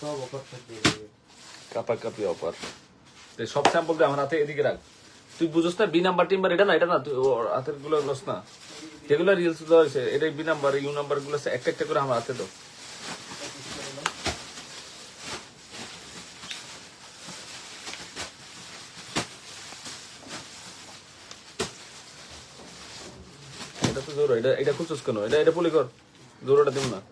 সব অফার থাকবে এদিকে। কাপা কাপি অফার সব স্যাম্পল দিয়ে আমার হাতে এদিকে রাখ। তুই বুঝোস না বি নাম্বার টিম্বার এটা না এটা না তুই হাতেরগুলো লস না। যেগুলো রিলস দেওয়া হয়েছে এটা বি নাম্বার ইউ নাম্বারগুলো একটা একটা করে আমার হাতে দাও। এটা তো জোর এটা এটা খুঁজছিস কেন? এটা এটা পুলি কর। জোরটা দিব না এই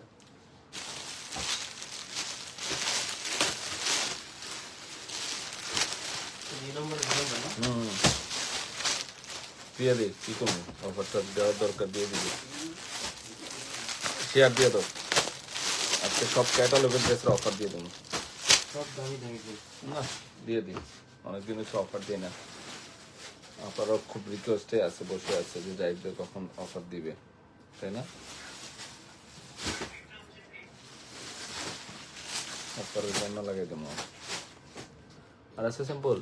নম্বরে দিলাম না হুম দিয়ে দে কি করব অফারটা দেওয়ার দরকার দিয়ে দিবি শেয়ার দিয়ে দাও আজকে সব ক্যাটালগের ড্রেসের অফার দিয়ে দেবো সব দামি দামি জিনিস না দিয়ে দিই অনেকদিন হচ্ছে অফার দিই না আপনারও খুব রিকোয়েস্টে আছে বসে আছে যে যাইবে কখন অফার দিবে তাই না অফারের জন্য লাগাই দেবো আর আছে সিম্পল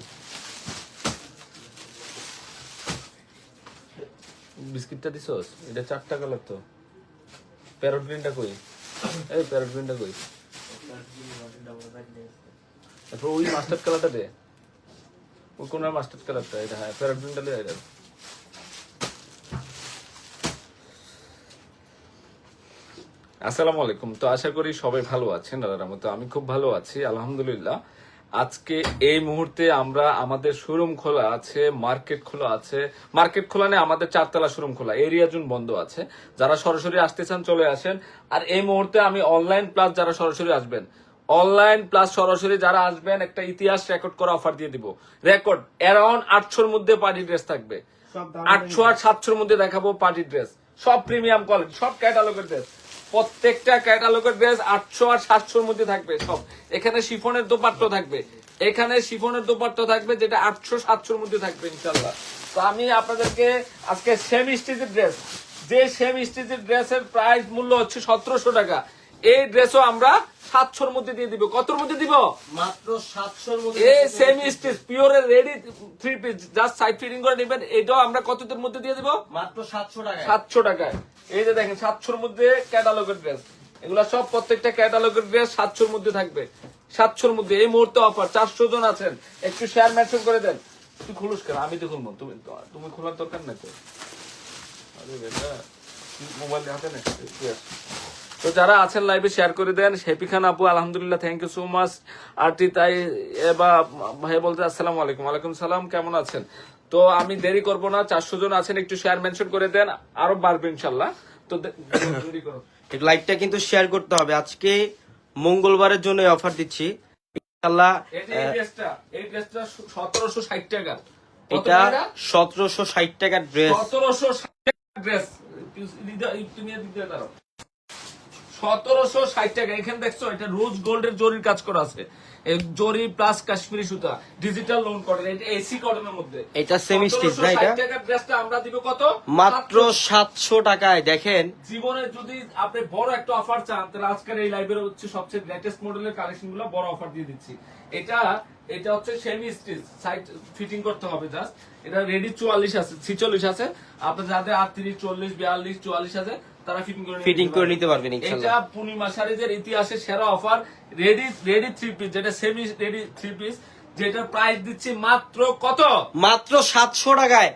বিস্কিটটা দিছস এটা চার টাকা লাগতো প্যারট কই এই প্যারট কই তারপর ওই মাস্টার্ড কালারটা দে ওই কোন মাস্টার্ড কালারটা এটা হ্যাঁ প্যারট দে এটা আসসালামু আলাইকুম তো আশা করি সবাই ভালো আছেন আল্লাহর মতো। আমি খুব ভালো আছি, আলহামদুলিল্লাহ। আজকে এই মুহূর্তে আমরা আমাদের শোরুম খোলা আছে মার্কেট খোলা আছে। মার্কেট খোলা নেই আমাদের চারতলা শোরুম খোলা এরিয়া জুন বন্ধ আছে। যারা সরাসরি আসতে চান চলে আসেন। আর এই মুহূর্তে আমি অনলাইন প্লাস যারা সরাসরি আসবেন অনলাইন প্লাস সরাসরি যারা আসবেন একটা ইতিহাস রেকর্ড করা অফার দিয়ে দিব। রেকর্ড অ্যারাউন্ড আটশোর মধ্যে পার্টি ড্রেস থাকবে। আটশো আর সাতশোর মধ্যে দেখাবো পার্টি ড্রেস সব প্রিমিয়াম কোয়ালিটি সব ক্যাটালগের ড্রেস প্রত্যেকটা ক্যাটালগের ড্রেস আটশো আর সাতশোর মধ্যে থাকবে সব। এখানে শিফনের দোপাট্ট থাকবে। এখানে শিফনের দোপাট্ট থাকবে যেটা আটশো সাতশোর মধ্যে থাকবে ইনশাল্লাহ তো আমি আপনাদেরকে আজকে সেম স্টেজের ড্রেস যে সেম স্টেজের ড্রেসের প্রাইস মূল্য হচ্ছে সতেরোশো টাকা। এই ড্রেসও আমরা সাতশোর মধ্যে দিয়ে দিব। কতর মধ্যে দিব? মাত্র সাতশোর মধ্যে এই সেম স্টিচ পিওরের ready three piece just side fitting করে নেবেন। এটাও আমরা কতদের মধ্যে দিয়ে দিব? মাত্র সাতশো টাকা সাতশো টাকায়। এই যে দেখেন সাতশোর মধ্যে ক্যাটালগের ড্রেস এগুলা সব প্রত্যেকটা ক্যাটালগের ড্রেস সাতশোর মধ্যে থাকবে। সাতশোর মধ্যে। এই মুহূর্তে অফার চারশো জন আছেন। একটু শেয়ার মেনশন করে দেন। তুই খুলুস কেন? আমি তো খুলবো। তুমি তুমি খোলার দরকার নাই তো। আরে বেটা মোবাইল হাতে নে একটু আস। তো যারা আছেন লাইভে শেয়ার করে দেন। শেফি খান আপু আলহামদুলিল্লাহ থ্যাংক ইউ সো মাচ আরটি তাই এবা ভাই বলতে আসসালামু আলাইকুম। ওয়ালাইকুম সালাম কেমন আছেন? তো আমি দেরি করব না চারশো জন আছেন একটু শেয়ার মেনশন করে দেন আরও বাড়বে ইনশাল্লাহ তো দেরি করো। লাইভটা কিন্তু শেয়ার করতে হবে। আজকে মঙ্গলবারের জন্য অফার দিচ্ছি। ইনশাআল্লাহ এই ড্রেসটা এই ড্রেসটা সতেরোশো ষাট টাকা এটা সতেরোশো ষাট টাকার ড্রেস সতেরোশো ষাট টাকা ড্রেস তুমি দিতে পারো সতেরোশো ষাট টাকা। এখানে দেখছ এটা রোজ গোল্ডের জরির কাজ করা আছে। জরি প্লাস কাশ্মীরি সুতা ডিজিটাল লোন কটন এটা এসি কটনের মধ্যে। এটা semi stitch না এটা? 1760 টাকার ড্রেসটা আমরা দিব কত? মাত্র সাতশো টাকায় দেখেন। জীবনে যদি আপনি বড় একটা অফার চান তাহলে আজকের এই লাইভের হচ্ছে সবচেয়ে লেটেস্ট মডেলের কালেকশনগুলো বড় অফার দিয়ে দিচ্ছি। এটা এটা হচ্ছে সেমি স্টিচ সাইড ফিটিং করতে হবে জাস্ট এটা রেডি চুয়াল্লিশ আছে ছিচল্লিশ আছে। আপনার যাদের আটত্রিশ চল্লিশ বিয়াল্লিশ চুয়াল্লিশ আছে তারা ফিটিং করে নিতে করে পারবেন। নিতে পারবেন এটা পূর্ণিমা শাড়িদের ইতিহাসে সেরা offer ready ready three piece যেটা সেমি রেডি থ্রি পিস যেটার প্রাইস দিচ্ছি মাত্র কত? মাত্র সাতশো টাকায়।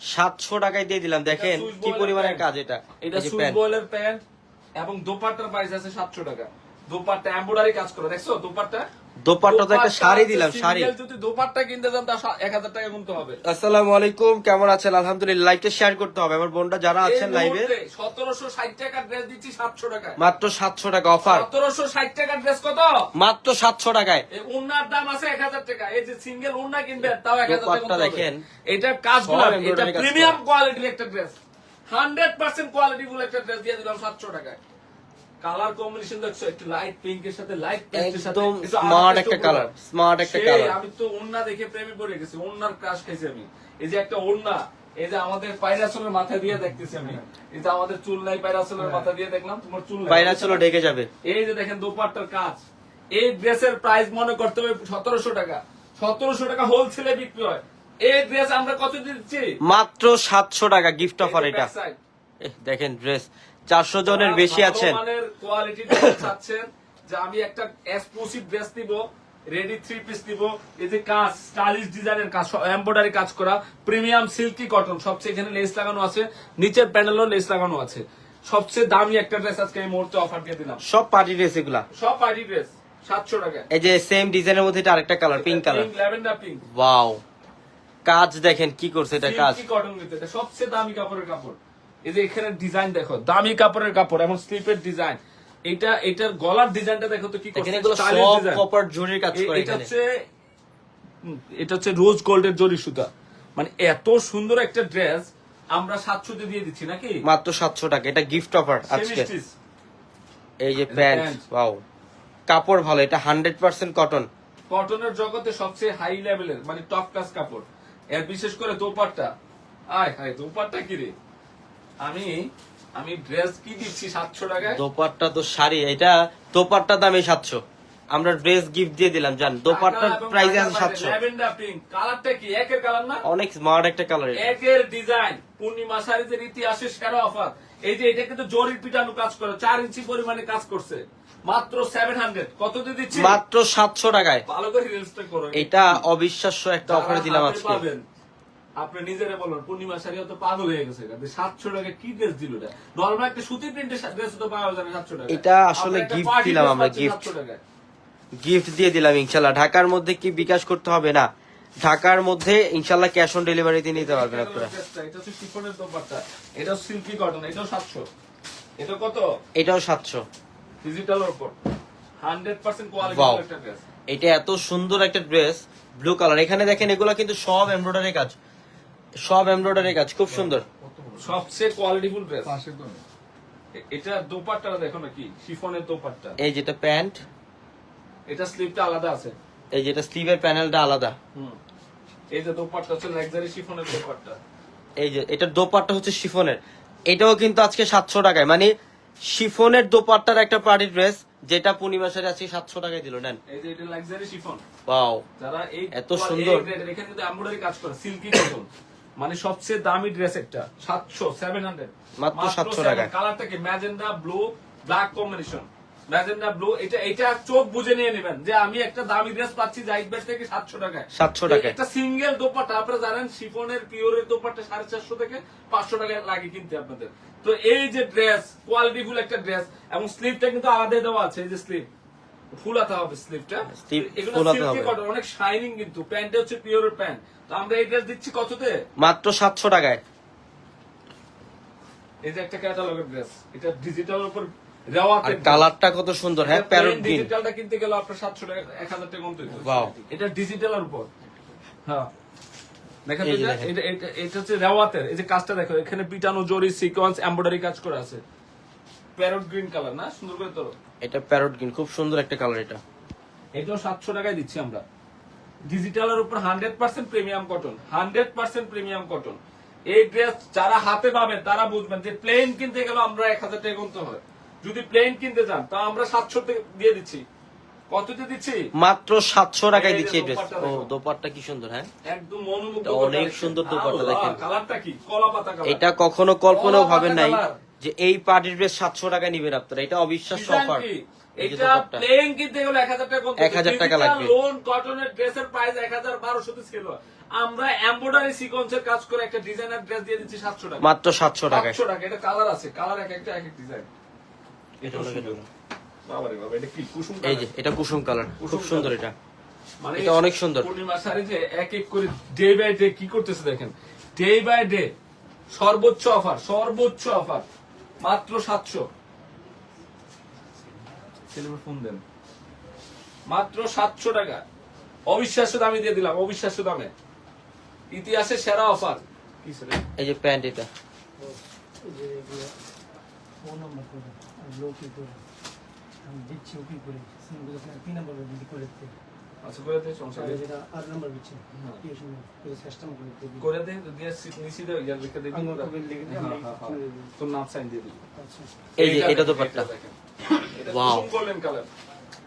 সাতশো টাকায় দিয়ে দিলাম দেখেন কি পরিমাণের কাজ এটা। এটা যে প্যান্ট। এবং দোপাট্টার প্রাইস আছে সাতশো টাকা। দোপাট্টা এমব্রয়ডারি কাজ করে দেখছ? দোপাট্টা দোপাট্টা তো একটা শাড়ি দিলাম, শাড়ি। যদি দোপাট্টা কিনতে যান তা এক হাজার টাকা গুনতে হবে। আসসালামু আলাইকুম কেমন আছেন? আলহামদুলিল্লাহ লাইভটা শেয়ার করতে হবে। আমার বোনটা যারা আছেন লাইভে সতেরোশো ষাট টাকার ড্রেস দিচ্ছি সাতশো টাকা মাত্র সাতশো টাকা অফার সতেরোশো ষাট ড্রেস কত? মাত্র সাতশো টাকায়। এই দাম আছে এক হাজার টাকা। এই যে সিঙ্গেল উন্না কিনবে তাও এক হাজার টাকা। দেখেন। এটা কাজগুলো এটা প্রিমিয়াম। কোয়ালিটির একটা dress hundred percent quality full একটা ড্রেস দিয়ে দিলাম সাতশো টাকায়। কালার কম্বিনেশন দেখছ? একটু লাইট পিঙ্ক এর সাথে লাইট একদম smart একটা colour, smart একটা colour। আমি তো ওন্না দেখে প্রেমে পড়ে গেছি ওন্নার ক্রাশ খাইছি আমি। এই যে একটা ওন্না এই যে আমাদের পাইরাসলের মাথা দিয়ে দেখতেছি আমি। এই যে আমাদের চুল নাই পাইরাসলের মাথা দিয়ে দেখলাম তোমার চুল চলো ডেকে যাবে। এই যে দেখেন দোপাট্টার কাজ। এই ড্রেসের প্রাইস মনে করতে হবে সতেরোশো টাকা। সতেরোশো টাকা হোলসেলে বিক্রি হয়। এই ড্রেস আমরা কত দিচ্ছি? মাত্র সাতশো টাকা গিফট অফার এটা। দেখেন ড্রেস চারশো জনের বেশি আছেন। কোয়ালিটি চাচ্ছেন যে আমি একটা এক্সক্লুসিভ ড্রেস নিব রেডি থ্রি পিস নিব। এই যে কাজ স্টাইলিশ ডিজাইনের কাজ এমব্রয়ডারি কাজ করা প্রিমিয়াম সিল্কি কটন সবচেয়ে এখানে লেস লাগানো আছে নিচের প্যানেলও লেস লাগানো আছে। সবচেয়ে দামি একটা ড্রেস আজকে এই মুহূর্তে অফার দিয়ে দিলাম। সব পার্টি ড্রেস এগুলা? সব পার্টি ড্রেস সাতশো টাকা এই যে সেম ডিজাইনের মধ্যে এটা আরেকটা colour pink colour lavender pink wow কাজ দেখেন কি করছে এটা কাজ। কটন সবচেয়ে দামি কাপড়ের কাপড়। এই যে এখানে ডিজাইন দেখো দামি কাপড়ের কাপড় এবং স্লিপের ডিজাইন এটা এটার গলার ডিজাইনটা দেখো তো কি করছে এখানে এগুলো সব কপার জরির কাজ করে এটা হচ্ছে এটা হচ্ছে রোজ গোল্ডের জরি সুতা। মানে এত সুন্দর একটা ড্রেস আমরা সাতশোতে দিয়ে দিচ্ছি নাকি? মাত্র সাতশো টাকা এটা গিফট অফার আজকে। এই যে প্যান্ট ওয়াও কাপড় ভালো এটা হান্ড্রেড পার্সেন্ট কটন কটনের জগতে সবচেয়ে হাই লেভেলের মানে টপ ক্লাস কাপড়। এর বিশেষ করে দোপাট্টা। আয় হায় দোপাট্টা কি রে? আমি আমি ড্রেস কি দিচ্ছি সাতশো টাকায়? দোপাট্টা তো শাড়ি এটা দোপাট্টা দামে সাতশো। আমরা ড্রেস গিফট দিয়ে দিলাম জান দোপাট্টার প্রাইস আছে সাতশো। ল্যাভেন্ডার পিঙ্ক কালারটা কি? একের কালার না? অনেক স্মার্ট একটা কালার একের ডিজাইন পূর্ণিমা শাড়িদের ইতিহাসের সেরা অফার এই যে এটা কিন্তু জরির পিটানো কাজ করে চার ইঞ্চি পরিমাণে কাজ করছে। মাত্র সেভেন হান্ড্রেড কত দিয়ে দিচ্ছি? মাত্র সাতশো টাকায়। ভালো করে রিলসটা করো। এটা অবিশ্বাস্য একটা অফার দিলাম আজকে। পাবেন, আপনি নিজেরা বলুন পূর্ণিমা শাড়ি তো পাগল হয়ে গেছে সাতশো টাকা কি ড্রেস দিল এটা? নর্মাল একটা সুতি প্রিন্টের ড্রেস তো পাওয়া যাবে সাতশো টাকা এটা আসলে party দিলাম আমরা। 700 টাকায়। গিফট দিয়ে দিলাম ইনশাল্লাহ। ঢাকার মধ্যে কি বিকাশ করতে হবে? না। ঢাকার মধ্যে ইনশাল্লাহ ক্যাশ অন ডেলিভারিতে নিতে পারবেন আপনারা। এটা হচ্ছে শিফনের দোপাট্টা। এটা সিল্কি কটন এটাও সাতশো। এটা কত? এটাও সাতশো। ডিজিটালের উপর। Hundred percent quality Wow. একটা ড্রেস এটা এত সুন্দর একটা ড্রেস ব্লু কালার এখানে দেখেন এগুলো কিন্তু সব এমব্রয়ডারি কাজ। সব এমব্রয়ডারি কাজ খুব সুন্দর। সবচেয়ে কোয়ালিটিফুল ড্রেস এটা দোপাট্টাটা দেখো নাকি শিফনের দোপাট্টা। এই যেটা প্যান্ট এটা স্লিপটা আলাদা আছে। এই যেটা স্লিভের প্যানেলটা আলাদা। হুম। এই যে দোপাট্টা হচ্ছে লাক্সারি শিফনের দোপাট্টা। এই যে এটা দোপাট্টা হচ্ছে শিফনের এটাও কিন্তু আজকে সাতশো টাকায় মানে শিফনের দোপাট্টার একটা পার্টি ড্রেস যেটা পূর্ণিমা সাথে আজকে সাতশো টাকায় দিল নেন। এই যে এটা লাক্সারি শিফন পাও যারা এই এত সুন্দর। এখানে কিন্তু এমব্রয়ডারি কাজ করে সিল্কি কটন মানে সবচেয়ে দামি ড্রেস একটা সাতশো সেভেন হান্ড্রেড মাত্র 700 টাকায়। কালারটা কি magenta blue black combination magenta blue এটা এটা চোখ বুঝে নিয়ে নেবেন যে আমি একটা দামি ড্রেস পাচ্ছি জাইড বেড থেকে সাতশো টাকায়। 700 টাকায়। একটা সিঙ্গেল দোপাট্টা আপনারা জানেন শিফনের পিওরের দোপাটা সাড়ে চারশো থেকে পাঁচশো টাকা লাগে কিনতে আপনাদের। তো এই যে ড্রেস কোয়ালিটিফুল একটা ড্রেস এবং স্লিপটা কিন্তু আলাদা দেওয়া আছে এই যে স্লিপ ফুলাতে হবে স্লিপটা এগুলো অনেক শাইনিং কিন্তু। প্যান্টে হচ্ছে পিওরের প্যান্ট তো আমরা এই ড্রেস দিচ্ছি কততে? মাত্র সাতশো টাকায়। এই যে একটা ক্যাটালগের ড্রেস এটা ডিজিটালের উপর আর কালারটা কত সুন্দর হ্যাঁ? প্যারট গ্রিন ডিজিটালটা কিনতে গেলে আপনার সাতশো টাকা এক হাজার টাকা কমতে। Wow. এটা ডিজিটালের উপর। হ্যাঁ। দেখেন এটা- এটা হচ্ছে রেওয়াতের। এই যে কাজটা দেখো এখানে পিটানো জরি সিকোয়েন্স এমব্রয়ডারি কাজ করা আছে। প্যারট গ্রিন কালার না? সুন্দর করে তোলো। এটা প্যারট গ্রিন খুব সুন্দর একটা কালার এটা। এটাও সাতশো টাকায় দিচ্ছি আমরা। ডিজিটালের উপর hundred percent premium cotton hundred percent premium cotton এই ড্রেস যারা হাতে পাবেন তারা বুঝবেন যে প্লেন কিনতে গেলে আমরা এক হাজার টাকা গুনতে হয়। যদি প্লেন কিনতে যান তা আমরা সাতশো দিয়ে দিচ্ছি। কততে দিচ্ছি? মাত্র সাতশো টাকায় দিচ্ছি এই ড্রেস ও দোপাট্টা কি সুন্দর হ্যাঁ? একদম অনেক সুন্দর দোপাট্টা দেখেন। কালারটা কি? কলা পাতা কালার এটা কখনো কল্পনাও কলা ভাবেন নাই। যে এই পার্টি ড্রেস সাতশো টাকা নিবেন আপনারা। এটা অবিশ্বাস্য Design অফার এটা প্লেন কিনতে গেলে এক হাজার টাকা গুনতে 1000 টাকা লাগবে। লোন কটনের ড্রেসের প্রাইস এক হাজার বারোশোতে ছিল আমরা এমব্রয়ডারি সিকোয়েন্সের কাজ করে একটা ডিজাইনার ড্রেস দিয়ে দিচ্ছি সাতশো টাকা। মাত্র সাতশো টাকায় সাতশো টাকা। এটা কালার আছে। কালার এক একটা এক এক ডিজাইন এটা হলো এটা হলো। বাবারে বাবা এটা কি কুসুম এই যে এটা কুসুম কালার খুব সুন্দর এটা। মানে এটা অনেক সুন্দর। পূর্ণিমা যে এক এক করে ডে বাই ডে কি করতেছে দেখেন? ডে বাই ডে সর্বোচ্চ অফার সর্বোচ্চ অফার মাত্র সাতশো। ছেলেমেয়ে ফোন দেন। মাত্র সাতশো টাকা। অবিশ্বাস্য দামে দিয়ে দিলাম অবিশ্বাস্য দামে। ইতিহাসের সেরা অফার কি এই যে প্যান্ট এটা। কি দিচ্ছি ও কি করে তিন নাম্বার করে দিতে। আচ্ছা। যেটা আর নাম্বার হ্যাঁ। করে করে দিয়ে নিচে ইয়ার লিখে দিবি হ্যাঁ, হ্যাঁ। তোর নাম সাইন দিয়ে দিবি আচ্ছা এই যে এটা তো পাট্টা।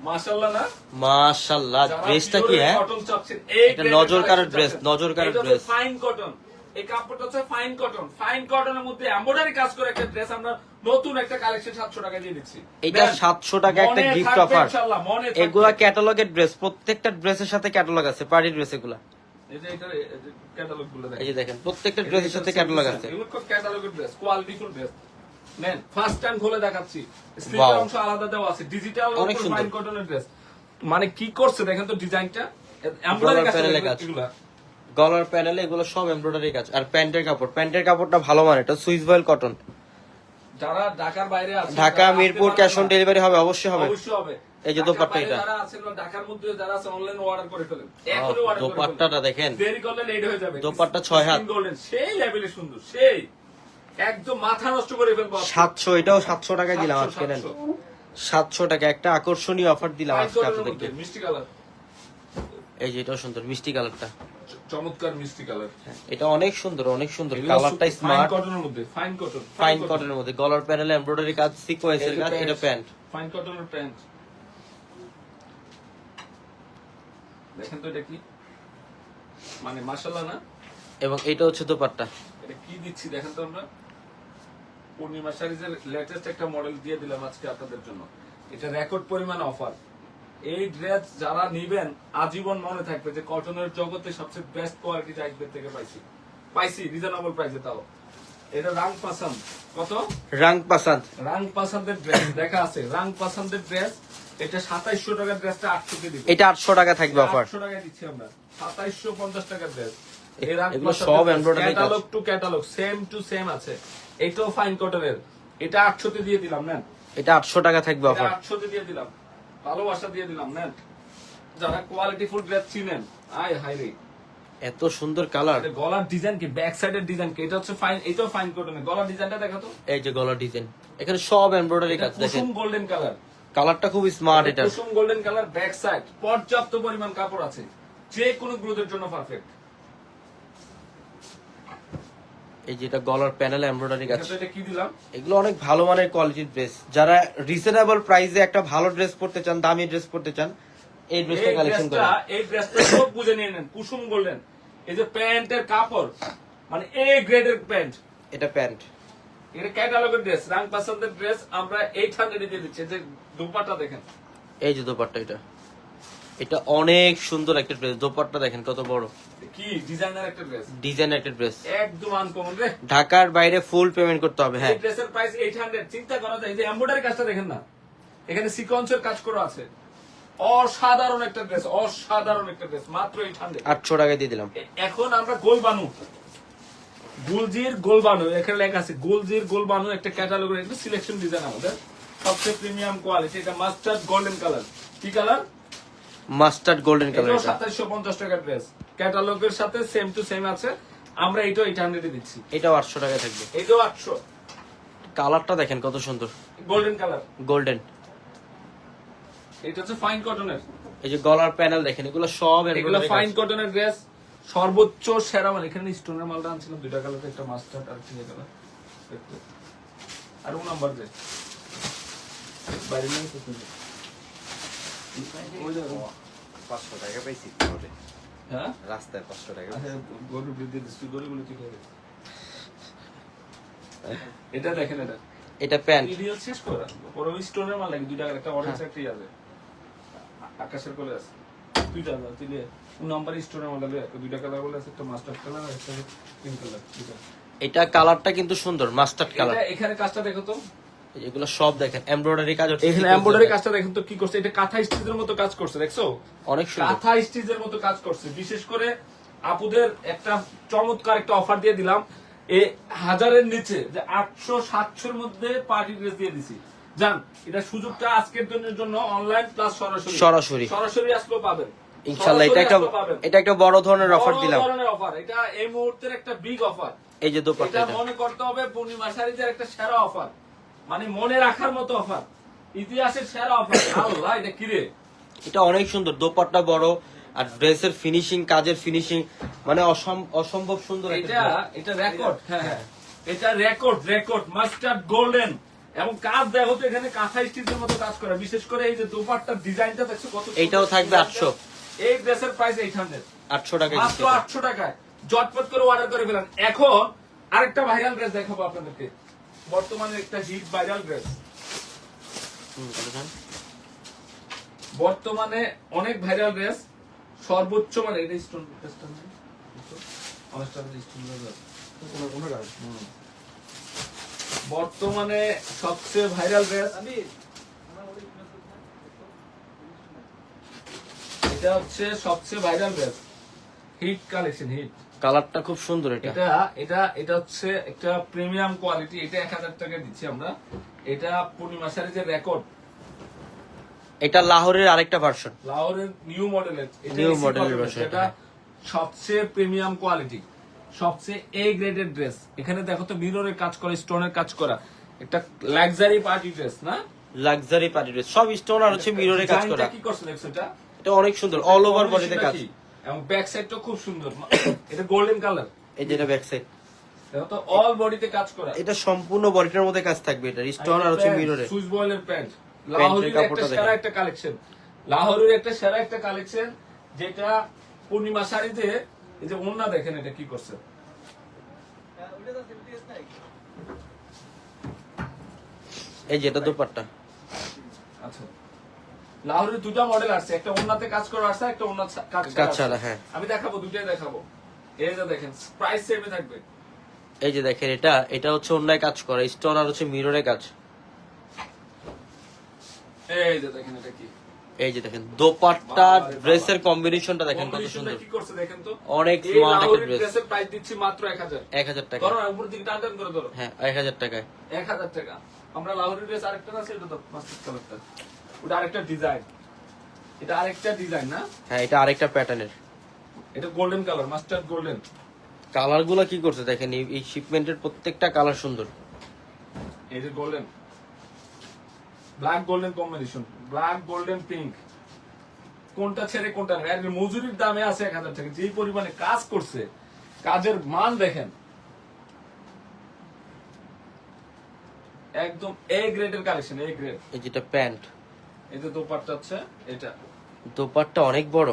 মাশাআল্লাহ না? ড্রেসটা কি হ্যাঁ এটা নজর কারের ড্রেস নজর কারের ড্রেস ফাইন dress। এই কাপড়টা হচ্ছে ফাইন কটন ফাইন কটনের মধ্যে এমব্রয়ডারি কাজ করে একটা ড্রেস আমরা নতুন একটা কালেকশন সাতশো টাকা দিয়ে দিচ্ছি। এটা দেন। 700 টাকা একটা offer। ইনশাআল্লাহ, এগুলা ক্যাটালগের ড্রেস প্রত্যেকটা ড্রেসের সাথে ক্যাটালগ আছে পার্টি ড্রেস এগুলা। এই যে দেখেন। প্রত্যেকটা ড্রেসের সাথে ক্যাটালগ আছে। এগুলো ক্যাটালগের ড্রেস কোয়ালিটিফুল ড্রেস নেন ফার্স্ট টাইম খুলে দেখাচ্ছি। স্লিপের অংশ আলাদা দেওয়া আছে ডিজিটাল অনেক সুন্দর। কটনের ড্রেস মানে কি করছে দেখেন তো ডিজাইনটা এমব্রয়ডারি কাজ গলার প্যানেলে এগুলো সব এমব্রয়ডারি কাজ। আর প্যান্টের কাপড়। প্যান্টের কাপড়টা ভালো মানে এটা সুইস বয়েল কটন। যারা ঢাকার বাইরে আছে Dhaka Mirpur cash on delivery হবে অবশ্যই হবে। অবশ্যই হবে। এই যে দোপাট্টা এটা। যারা আছেন ঢাকার মধ্যে যারা আছে অনলাইন অর্ডার করে ফেলেন। অর্ডার দোপাট্টাটা দেখেন। দেরি করলে লেট হয়ে যাবে। দোপাট্টা ছয় হাত। গোল্ডেন সেই লেভেলে সুন্দর সেই। একদম মাথা নষ্ট করে ফেলব আজকে। সাতশো এটাও সাতশো টাকায় দিলাম আজকে নেন। 700 সাতশো টাকা একটা আকর্ষণীয় অফার দিলাম আজকে আপনাদেরকে। মিষ্টি কালার এই যে এটাও সুন্দর মিষ্টি কালারটা চমৎকার মিষ্টি কালার। এটা অনেক সুন্দর অনেক সুন্দর। কালারটা স্মার্ট কটনের মধ্যে ফাইন কটন ফাইন কটনের মধ্যে। গলার প্যানেলে এমব্রয়ডারি কাজ সিকোয়েন্সের কাজ এটা প্যান্ট ফাইন কটনের প্যান্ট দেখেন তো এটা কি? মানে মাশাআল্লাহ না? এবং এটা হচ্ছে দোপাট্টা। এটা কি দিচ্ছি দেখেন তো আমরা? পূর্ণিমা শাড়িজের লেটেস্ট একটা মডেল দিয়ে দিলাম আজকে আপনাদের জন্য। এটা রেকর্ড পরিমাণ অফার এই ড্রেস যারা নিবেন আজীবন মনে থাকবে যে কটনের জগতে সবচেয়ে বেস্ট কোয়ালিটি টাইপের থেকে পাইছি। পাইছি রিজনেবল প্রাইসে তাও। এটা রাং পাসাম কত? রাং পাসান্দ রাং পাসান্দের ড্রেস দেখা আছে রাং পাসান্দের ড্রেস এটা সাতাইশশো টাকার ড্রেসটা আটশো কে দিবে। এটা আটশো টাকা থাকবে অফার আটশো টাকা দিচ্ছি আমরা। সাতাইশশো পঞ্চাশ টাকার ড্রেস এগুলো সব কাজ। Catalogue to catalogue same to same আছে। এটাও ফাইন কটনের এটা আটশোতে দিয়ে দিলাম নেন। এটা আটশো টাকা থাকবে অফার আটশোতে দিয়ে দিলাম। ভালোবাসা দিয়ে দিলাম নেন। যারা কোয়ালিটি ফুল গ্রেড চিনেন আয় হাই রে। এত সুন্দর কালার গলার ডিজাইন কি ব্যাক সাইডের ডিজাইন কি এটা হচ্ছে ফাইন এটাও ফাইন কটনের গলার ডিজাইনটা দেখো তো? এই যে গলার ডিজাইন এখানে সব এমব্রয়ডারি কাজ দেখেন। কুসুম গোল্ডেন কালার কালারটা খুব স্মার্ট এটা কুসুম গোল্ডেন কালার ব্যাক সাইড পর্যাপ্ত পরিমাণ কাপড় আছে। যে কোনো গ্রুপের জন্য পারফেক্ট এই যে এটা গলার প্যানেলে এমব্রয়ডারি কাজ এটা কি দিলাম? এগুলো অনেক ভালো মানের কোয়ালিটির ড্রেস যারা রিজনেবল প্রাইসে একটা ভালো ড্রেস পড়তে চান দামি ড্রেস পড়তে চান এই ড্রেসটা কালেকশন করেন। এই ড্রেসটা সব বুঝে নিয়ে নেন। কুসুম গোল্ডেন। এই যে প্যান্টের কাপড় মানে এ গ্রেডের প্যান্ট। এটা প্যান্ট। এটা ক্যাটালগের ড্রেস রাং পছন্দের ড্রেস আমরা এইট হান্ড্রেড দিয়ে দিচ্ছি। যে দুপাটা দেখেন। এই যে দোপাট্টা এটা। এটা অনেক সুন্দর একটা ড্রেস দোপাট্টা দেখেন কত বড়। কি ডিজাইনার একটা ড্রেস ডিজাইন একটা ড্রেস একদম আনকমন রে। ঢাকার বাইরে ফুল পেমেন্ট করতে হবে হ্যাঁ। ড্রেসের প্রাইস এইট হান্ড্রেড চিন্তা করা যায় যে এমব্রয়ডারি কাজটা দেখেন না? এখানে সিকোয়েন্সের কাজ করা আছে। অসাধারণ একটা ড্রেস অসাধারণ একটা ড্রেস মাত্র এইট হান্ড্রেড আটশো টাকা দিয়ে দিলাম। এখন আমরা গোল বানু গুলজির গোল বানু এখানে লেখা আছে গুলজির গোল বানু একটা ক্যাটালগের একটা সিলেকশন ডিজাইন আমাদের। সবচেয়ে প্রিমিয়াম কোয়ালিটি এটা মাস্টার্ড গোল্ডেন কালার কি কালার মাস্টার্ড গোল্ডেন কালার। এটা সাতাইশশো পঞ্চাশ টাকার ড্রেস। ক্যাটালগের সাথে সেম টু সেম আছে। আমরা এটাও এইট হান্ড্রেডে দিচ্ছি। এটাও আটশো টাকা থাকবে। এটাও আটশো। কালারটা দেখেন কত সুন্দর। Golden colour. গোল্ডেন। এটা হচ্ছে ফাইন কটনের। এই যে গলার প্যানেল দেখেন এগুলো সব এগুলো ফাইন। কটনের ড্রেস। সর্বোচ্চ সেরা মাল। এখানে স্টোনের মালটা আনছিলাম দুইটা কালার একটা মাস্টার্ড আর তিনটা কালার। আর ও নাম্বার দে বাইরে নিয়ে। পাঁচশো টাকা পাইছি রোডে। হ্যাঁ রাস্তায় পাঁচশো টাকা গরু বৃদ্ধি দিচ্ছি গরুগুলো কি করে এটা দেখেন এটা এটা প্যান্ট ভিডিও শেষ করা পরে স্টোনের মাল লাগে দুইটা একটা অরেঞ্জ হ্যাঁ। একটা আছে আকাশের কোলে আছে তুই নাম্বার স্টোনের মাল লাগে আছে একটা মাস্টার কালার একটা পিঙ্ক কালার এটা কালারটা কিন্তু সুন্দর মাস্টার্ড কালার এখানে কাজটা দেখো তো। এগুলো সব দেখেন এমব্রয়ডারি কাজ হচ্ছে এখানে এমব্রয়ডারি কাজটা দেখেন তো কি করছে এটা কাঁথা স্টিচের মতো কাজ করছে দেখছ? অনেক সুন্দর। কাঁথা স্টিচের মতো কাজ করছে। বিশেষ করে আপুদের একটা চমৎকার একটা অফার দিয়ে দিলাম। এ হাজারের নিচে যে আটশো সাতশোর মধ্যে পার্টি ড্রেস দিয়ে দিছি। জান এটা সুযোগটা আজকের দিনের জন্য অনলাইন প্লাস সরাসরি। সরাসরি। সরাসরি আসলেও পাবেন। ইনশাল্লাহ এটা একটা এটা একটা বড় ধরনের অফার বড় দিলাম। ধরনের অফার এটা এই মুহূর্তের একটা বিগ অফার এই যে দোপাট্টা এটা মনে করতে হবে পূর্ণিমা শাড়িদের একটা সেরা অফার মানে মনে রাখার মতো অফার। ইতিহাসের সেরা অফার। আল্লাহ এটা কিরে এটা অনেক সুন্দর। দোপাট্টা বড় আর ড্রেসের ফিনিশিং কাজের ফিনিশিং মানে অসম্ভব সুন্দর এটা এটা রেকর্ড হ্যাঁ হ্যাঁ। এটা রেকর্ড রেকর্ড মাস্টার্ড গোল্ডেন এবং কাজ দেখো তো এখানে কাঁথা স্টিচের মতো কাজ করে। বিশেষ করে এই যে দোপাট্টার ডিজাইনটা দেখছ কত থাকবে ডিজাইনটা। 800 এই ড্রেসের প্রাইস এইট হান্ড্রেড আটশো টাকা মাত্র আটশো টাকায়। জটপট করে অর্ডার করে ফেলেন। এখন আরেকটা ভাইরাল ড্রেস দেখাবো আপনাদেরকে। বর্তমানে একটা হিট ভাইরাল ড্রেস বর্তমানে অনেক ভাইরাল ড্রেস সর্বোচ্চ মানে এটা স্টোন স্টোন বর্তমানে সবচেয়ে ভাইরাল ড্রেস এটা হচ্ছে সবচেয়ে viral dress hit collection hit কালারটা খুব সুন্দর এটা। এটা এটা এটা হচ্ছে একটা প্রিমিয়াম কোয়ালিটি এটা এক হাজার টাকা দিচ্ছি আমরা। এটা পূর্ণিমা শাড়িজের রেকর্ড এটা লাহোরের আরেকটা ভার্সন লাহোরের নিউ মডেলের এর cotton, version এটা সবচেয়ে প্রিমিয়াম কোয়ালিটি সবচেয়ে এ গ্রেডের ড্রেস এখানে দেখো তো মিররের কাজ করা স্টোনের কাজ করা। একটা লাক্সারি পার্টি ড্রেস না? লাক্সারি পার্টি ড্রেস সব স্টোন আর হচ্ছে মিররে কাজ করা। কি করছে দেখছ এটা? এটা অনেক সুন্দর অল ওভার বডিতে কাজ? এবং ব্যাক সাইডটা খুব সুন্দর। এটা গোল্ডেন কালার এই যেটা ব্যাক সাইড তো অল বডিতে কাজ করা। এটা সম্পূর্ণ বডিটার মধ্যে কাজ থাকবে এটা। স্টোন আর হচ্ছে মিররে সুইচ বয়েলের প্যান্ট লাহোরের একটা সেরা একটা কালেকশন লাহোরের একটা সেরা একটা কালেকশন যেটা পূর্ণিমা শাড়িতে এই যে ওন্না দেখেন এটা কি করছে। এই যে এটা দোপাট্টা। আচ্ছা। লাহোরের দুটা মডেল আসছে একটা ওন্নাতে কাজ করা আসছে একটা ওন্না কাজ কাজ আসছে। ছাড়া, হ্যাঁ। আমি দেখাবো দুটাই দেখাবো। এই যে দেখেন প্রাইস সেমে থাকবে। এই যে দেখেন এটা এটা হচ্ছে অন্যায় কাজ করা স্টোন আর হচ্ছে মিররে কাজ। এই যে দেখেন এটা কি? এই যে দেখেন দোপাট্টা। ড্রেসের কম্বিনেশনটা দেখেন কত সুন্দর। কি করছে দেখেন তো? অনেক smart একটা dress। ড্রেসের প্রাইস দিচ্ছি মাত্র 1000 এক হাজার টাকা। ধরো উপর দিকে টান টান করে ধরো। হ্যাঁ এক হাজার টাকায়। এক হাজার টাকা। আমরা লাহোরের ড্রেস আরেকটা আছে এটা তো মাস্টার কালারটা ওটা আরেকটা ডিজাইন এটা আরেকটা ডিজাইন না? হ্যাঁ এটা আরেকটা প্যাটার্নের এটা গোল্ডেন কালার মাস্টার্ড গোল্ডেন কালারগুলা কি করছে দেখেন এই- শিপমেন্টের প্রত্যেকটা কালার সুন্দর। এই যে golden black golden combination black golden pink কোনটা ছেড়ে কোনটা আর মজুরির দামে আছে এক হাজার টাকা। যেই পরিমাণে কাজ করছে কাজের মান দেখেন। একদম এ গ্রেডের কালেকশন এ গ্রেড এই যেটা প্যান্ট। এই যে দোপাট্টা হচ্ছে এটা। দোপাট্টা অনেক বড়।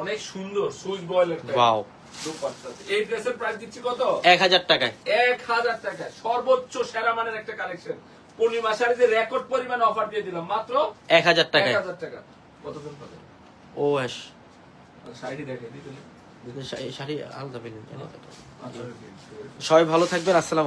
অনেক সুন্দর সুইচ বয়েলের ওয়াও। দোপাট্টা এই ড্রেসের প্রাইস দিচ্ছি কত? এক হাজার টাকায়। এক হাজার টাকা সর্বোচ্চ সেরা মানের একটা কালেকশন পূর্ণিমা শাড়িতে রেকর্ড পরিমাণ অফার দিয়ে দিলাম মাত্র এক হাজার টাকায়। হাজার টাকা। কতজন পাবে ও হ্যাঁ শাড়ি দেখে দিতে শাড়ি আলাদা পেলেন আচ্ছা সবাই ভালো থাকবেন আসসালাম